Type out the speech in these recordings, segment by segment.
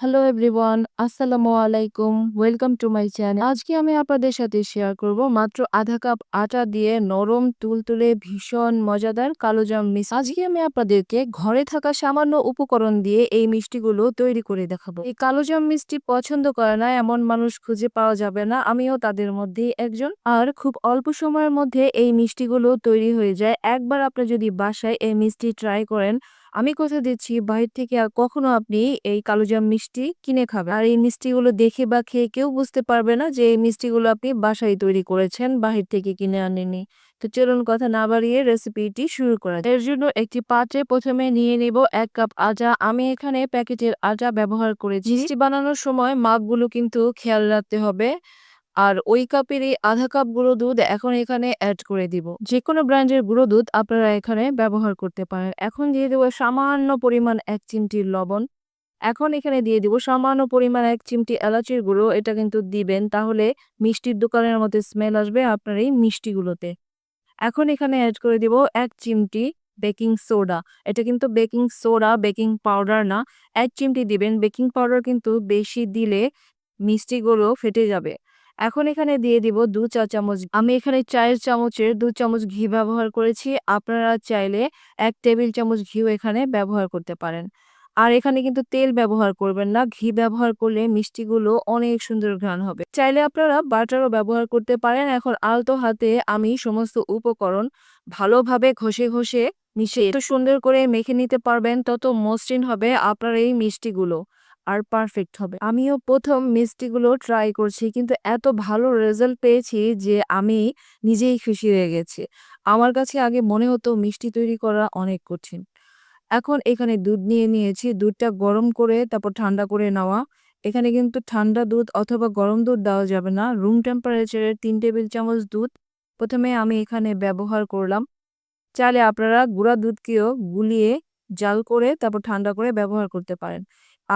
Hello everyone আসসালামু আলাইকুম welcome to my channel আজকে আমি আপনাদের সাথে শেয়ার করব মাত্র আধা কাপ আটা দিয়ে নরম, তুলতুলে, ভীষণ, মজাদার কালোজাম মিষ্টি। আজকে আমি আপনাদেরকে ঘরে থাকা সামান্য উপকরণ দিয়ে এই মিষ্টিগুলো তৈরি করে দেখাবো। এই কালোজাম মিষ্টি পছন্দ করে না, এমন মানুষ খুঁজে পাওয়া যাবে না। আমিও তাদের মধ্যে একজন। আর খুব অল্প সময়ের মধ্যে এই মিষ্টিগুলো তৈরি হয়ে যায়। একবার আপনি যদি বাসায় এই মিষ্টি ট্রাই করেন আমি কথা দিচ্ছি, বাহির থেকে আর কখনো আপনি এই কালোজাম মিষ্টি কিনে খাবেন। আর এই মিষ্টিগুলো দেখে বা খেয়ে কেউ বুঝতে পারবে না যে এই মিষ্টিগুলো আপনি বাসায় তৈরি করেছেন, বাহির থেকে কিনে আনেনি তো চলুন কথা না বাড়িয়ে রেসিপিটি শুরু করা এর জন্য একটি পাত্রে প্রথমে নিয়ে নেব এক কাপ আটা আমি এখানে প্যাকেটের আটা ব্যবহার করেছি। মিষ্টি বানানোর সময় মাপগুলো কিন্তু খেয়াল রাখতে হবে। আর ওই কাপের এই আধা কাপ গুঁড়ো দুধ এখন এখানে অ্যাড করে দিব। যে কোনো ব্র্যান্ডের গুঁড়ো দুধ আপনারা এখানে ব্যবহার করতে পারেন। এখন দিয়ে দেবো সামান্য পরিমাণ এক চিমটি লবণ। এখন এখানে দিয়ে দিব সামান্য পরিমাণ এক চিমটি এলাচির গুঁড়ো, এটা কিন্তু দিবেন, তাহলে মিষ্টির দোকানের মতো স্মেল আসবে আপনার এই মিষ্টিগুলোতে। এখন এখানে অ্যাড করে দিব এক চিমটি বেকিং সোডা এটা কিন্তু বেকিং সোডা বেকিং পাউডার না। এক চিমটি দিবেন বেকিং পাউডার কিন্তু বেশি দিলে মিষ্টিগুলো ফেটে যাবে। এখন এখানে দিয়ে দিব দু চা চামচ আমি এখানে চায়ের চামচের দু চামচ ঘি ব্যবহার করেছি। আপনারা চাইলে এক টেবিল চামচ ঘিও এখানে ব্যবহার করতে পারেন। আর এখানে কিন্তু তেল ব্যবহার করবেন না। ঘি ব্যবহার করলে মিষ্টিগুলো অনেক সুন্দর ঘ্রাণ হবে। চাইলে আপনারা বাটারও ব্যবহার করতে পারেন। এখন আলতো হাতে আমি সমস্ত উপকরণ ভালোভাবে ঘষে ঘষে মিশিয়ে এত সুন্দর করে মেখে নিতে পারবেন, তত মসৃণ হবে আপনার এই মিষ্টিগুলো। আর পারফেক্ট হবে। আমিও প্রথম মিষ্টিগুলো ট্রাই করছি, কিন্তু এত ভালো রেজাল্ট পেয়েছি যে আমি নিজেই খুশি হয়ে গেছি। আমার কাছে আগে মনে হতো মিষ্টি তৈরি করা অনেক কঠিন। এখন এখানে দুধ নিয়ে নিয়েছি, দুধটা গরম করে তারপর ঠান্ডা করে নেওয়া। এখানে কিন্তু ঠান্ডা দুধ অথবা গরম দুধ দেওয়া যাবে না। রুম টেম্পারেচারের তিন টেবিল চামচ দুধ। প্রথমে আমি এখানে ব্যবহার করলাম। চাইলে আপনারা গুঁড়া দুধকেও গুলিয়ে জাল করে তারপর ঠান্ডা করে ব্যবহার করতে পারেন।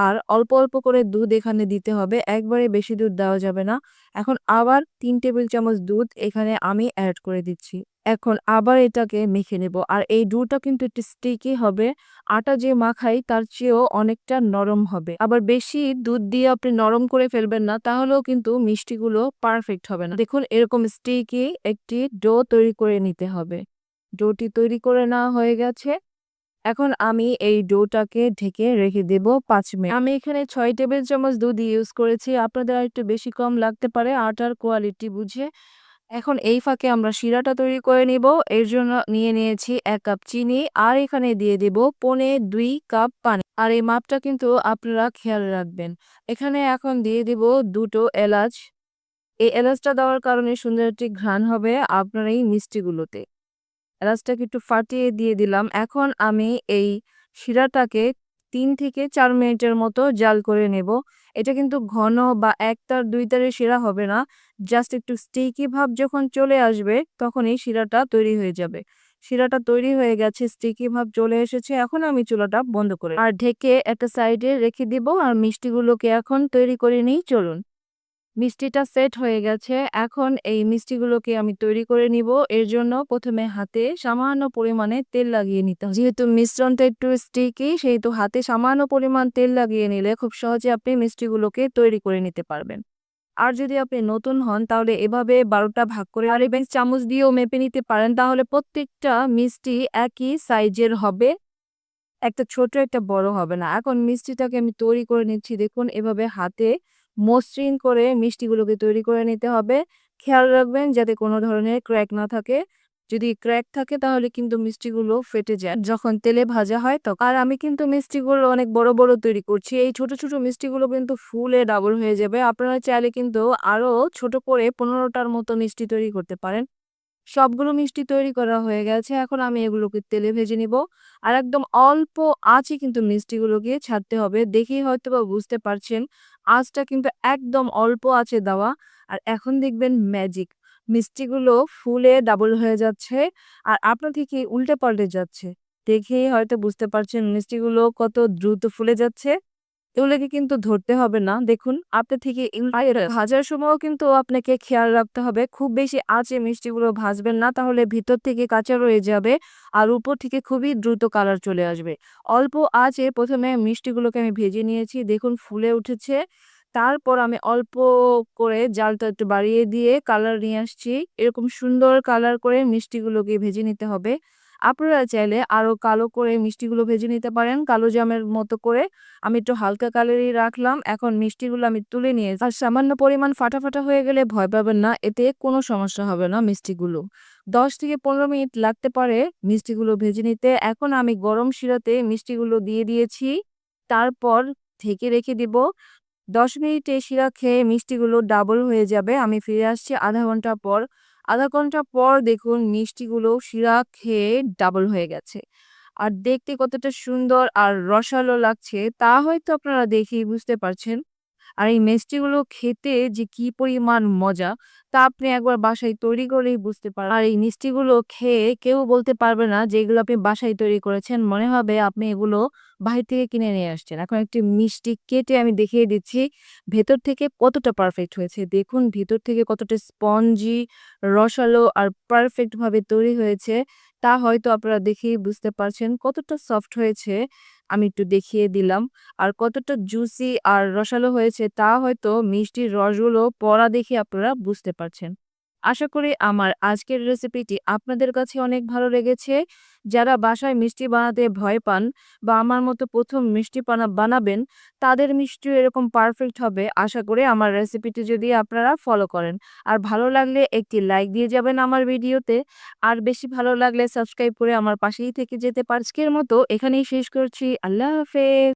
আর অল্প অল্প করে দুধ এখানে দিতে হবে। একবারে বেশি দুধ দেওয়া যাবে না। এখন আবার তিন টেবিল চামচ দুধ এখানে আমি অ্যাড করে দিচ্ছি। এখন আবার এটাকে মেখে নেব। আর এই ডুটা কিন্তু একটু স্টিকি হবে। আটা যে মাখাই তার চেয়েও অনেকটা নরম হবে। আবার বেশি দুধ দিয়ে আপনি নরম করে ফেলবেন না, তাহলেও কিন্তু মিষ্টিগুলো পারফেক্ট হবে না। দেখুন, এরকম স্টিকি একটি ডো তৈরি করে নিতে হবে। ডোটি তৈরি করে নেওয়া হয়ে গেছে। এখন আমি এই ডোটাকে ঢেকে রেখে দেব পাঁচ মিনিট। আমি এখানে ছয় টেবিল চামচ দুধ ইউজ করেছি। আপনাদের একটু বেশি কম লাগতে পারে আটার কোয়ালিটি বুঝে। এখন এই ফাঁকে আমরা শিরাটা তৈরি করে নিব। এর জন্য নিয়ে নিয়েছি এক কাপ চিনি আর এখানে দিয়ে দেব পনে দুই কাপ পানি। আর এই মাপটা কিন্তু আপনারা খেয়াল রাখবেন। এখানে এখন দিয়ে দেব দুটো এলাচ। এই এলাচটা দেওয়ার কারণে সুন্দর একটি ঘ্রাণ হবে আপনার এই মিষ্টিগুলোতে। এলাচটাকে একটু ফাটিয়ে দিয়ে দিলাম। এখন আমি এই শিরাটাকে তিন থেকে চার মিনিটের মতো জাল করে নেব। এটা কিন্তু ঘন বা এক তার দুই তারের শিরা হবে না। জাস্ট একটু স্টিকি ভাব যখন চলে আসবে, তখন এই শিরাটা তৈরি হয়ে যাবে। শিরাটা তৈরি হয়ে গেছে স্টিকি ভাব চলে এসেছে। এখন আমি চুলাটা বন্ধ করে আর ঢেকে একটা সাইডে রেখে দিব। আর মিষ্টিগুলোকে এখন তৈরি করে নিই। চলুন। মিষ্টিটা সেট হয়ে গেছে। এখন এই মিষ্টিগুলোকে আমি তৈরি করে নিব। এর জন্য প্রথমে হাতে সামান্য পরিমাণে তেল লাগিয়ে নিতে হবে। যেহেতু মিশ্রণটা একটু স্টিকি সেহেতু হাতে সামান্য পরিমাণ তেল লাগিয়ে নিলে খুব সহজে আপনি মিষ্টিগুলোকে তৈরি করে নিতে পারবেন। আর যদি আপনি নতুন হন, তাহলে এভাবে বারোটা ভাগ করে আর এবার চামচ দিয়েও মেপে নিতে পারেন। তাহলে প্রত্যেকটা মিষ্টি একই সাইজের হবে। একটা ছোট, একটা বড় হবে না। এখন মিষ্টিটাকে আমি তৈরি করে নিচ্ছি। দেখুন, এভাবে হাতে মসৃণ করে মিষ্টিগুলোকে তৈরি করে নিতে হবে। খেয়াল রাখবেন যাতে কোনো ধরনের ক্র্যাক না থাকে। যদি ক্র্যাক থাকে তাহলে কিন্তু মিষ্টিগুলো ফেটে যায়। যখন তেলে ভাজা হয় তখন আর আমি কিন্তু মিষ্টিগুলো অনেক বড় বড় তৈরি করছি। এই ছোট ছোট মিষ্টিগুলো কিন্তু ফুলে ডাবল হয়ে যাবে। আপনারা চাইলে কিন্তু আরও ছোট করে পনেরোটার মতো মিষ্টি তৈরি করতে পারেন। সবগুলো মিষ্টি তৈরি করা হয়ে গেছে। এখন আমি এগুলোকে তেলে ভেজে নিব। আর একদম অল্প আঁচে কিন্তু মিষ্টিগুলোকে ছাড়তে হবে। দেখেই হয়তো বা বুঝতে পারছেন। আঁচটা কিন্তু একদম অল্প আছে দেওয়া। আর এখন দেখবেন ম্যাজিক মিষ্টিগুলো ফুলে ডাবল হয়ে যাচ্ছে। আর আপনার থেকে উল্টে পাল্টে যাচ্ছে। দেখেই হয়তো বুঝতে পারছেন মিষ্টিগুলো কত দ্রুত ফুলে যাচ্ছে। এগুলোকে কিন্তু ধরতে হবে না। দেখুন, আপনি থেকে ভাজার সময়ও কিন্তু আপনাকে খেয়াল রাখতে হবে। খুব বেশি আঁচে মিষ্টিগুলো ভাজবেন না, তাহলে ভিতর থেকে কাঁচা রয়ে যাবে আর উপর থেকে খুবই দ্রুত কালার চলে আসবে। অল্প আঁচে প্রথমে মিষ্টিগুলোকে আমি ভেজে নিয়েছি। দেখুন, ফুলে উঠেছে। তারপর আমি অল্প করে জালটা একটু বাড়িয়ে দিয়ে কালার নিয়ে আসছি। এরকম সুন্দর কালার করে মিষ্টিগুলোকে ভেজে নিতে হবে। আপনারা চাইলে আরও কালো করে মিষ্টিগুলো ভেজে নিতে পারেন। কালো জামের মতো করে আমি একটু হালকা কালারই রাখলাম। এখন মিষ্টিগুলো আমি তুলে নিয়ে আর সামান্য পরিমাণ ফাটা ফাটা হয়ে গেলে ভয় পাবেন না, এতে কোনো সমস্যা হবে না মিষ্টিগুলো। দশ থেকে পনেরো মিনিট লাগতে পারে মিষ্টিগুলো ভেজে নিতে। এখন আমি গরম শিরাতে মিষ্টিগুলো দিয়ে দিয়েছি। তারপর থেকে রেখে দিব। দশ মিনিটে শিরা খেয়ে মিষ্টিগুলো ডাবল হয়ে যাবে। আমি ফিরে আসছি আধা ঘণ্টা পর। আধা ঘণ্টা পর দেখুন মিষ্টিগুলো শিরা খেয়ে ডাবল হয়ে গেছে। আর দেখতে কতটা সুন্দর আর রসালো লাগছে তা হয়তো আপনারা দেখেই বুঝতে পারছেন। আর এই মিষ্টিগুলো খেতে যে কি পরিমাণ মজা, তা আপনি একবার বাসায় তৈরি করেই বুঝতে পারেন আর এই মিষ্টিগুলো খেয়ে কেউ বলতে পারবে না যে এগুলো আপনি বাসায় তৈরি করেছেন। মনে হবে আপনি এগুলো বাহির থেকে কিনে নিয়ে আসছেন। এখন একটি মিষ্টি কেটে আমি দেখিয়ে দিচ্ছি, ভেতর থেকে কতটা পারফেক্ট হয়েছে। দেখুন, ভেতর থেকে কতটা স্পঞ্জি রসালো আর পারফেক্টভাবে তৈরি হয়েছে। তা হয়তো আপনারা দেখেই বুঝতে পারছেন কতটা সফট হয়েছে, আমি একটু দেখিয়ে দিলাম। আর কতটা জুসি আর রসালো হয়েছে তা হয়তো মিষ্টির রসগুলো পরা দেখে আপনারা বুঝতে পারছেন। আশা করি আমার আজকের রেসিপিটি আপনাদের কাছে অনেক ভালো লেগেছে। যারা বাসায় মিষ্টি বানাতে ভয় পান বা আমার মতো প্রথম মিষ্টি পানা, বানাবেন, তাদের মিষ্টিও এরকম পারফেক্ট হবে। আশা করি আমার রেসিপিটি যদি আপনারা ফলো করেন। আর ভালো লাগলে একটি লাইক দিয়ে যাবেন আমার ভিডিওতে আর বেশি ভালো লাগলে সাবস্ক্রাইব করে আমার পাশেই থেকে যেতে পারছের মতো এখানেই শেষ করছি। আল্লাহ হাফেজ।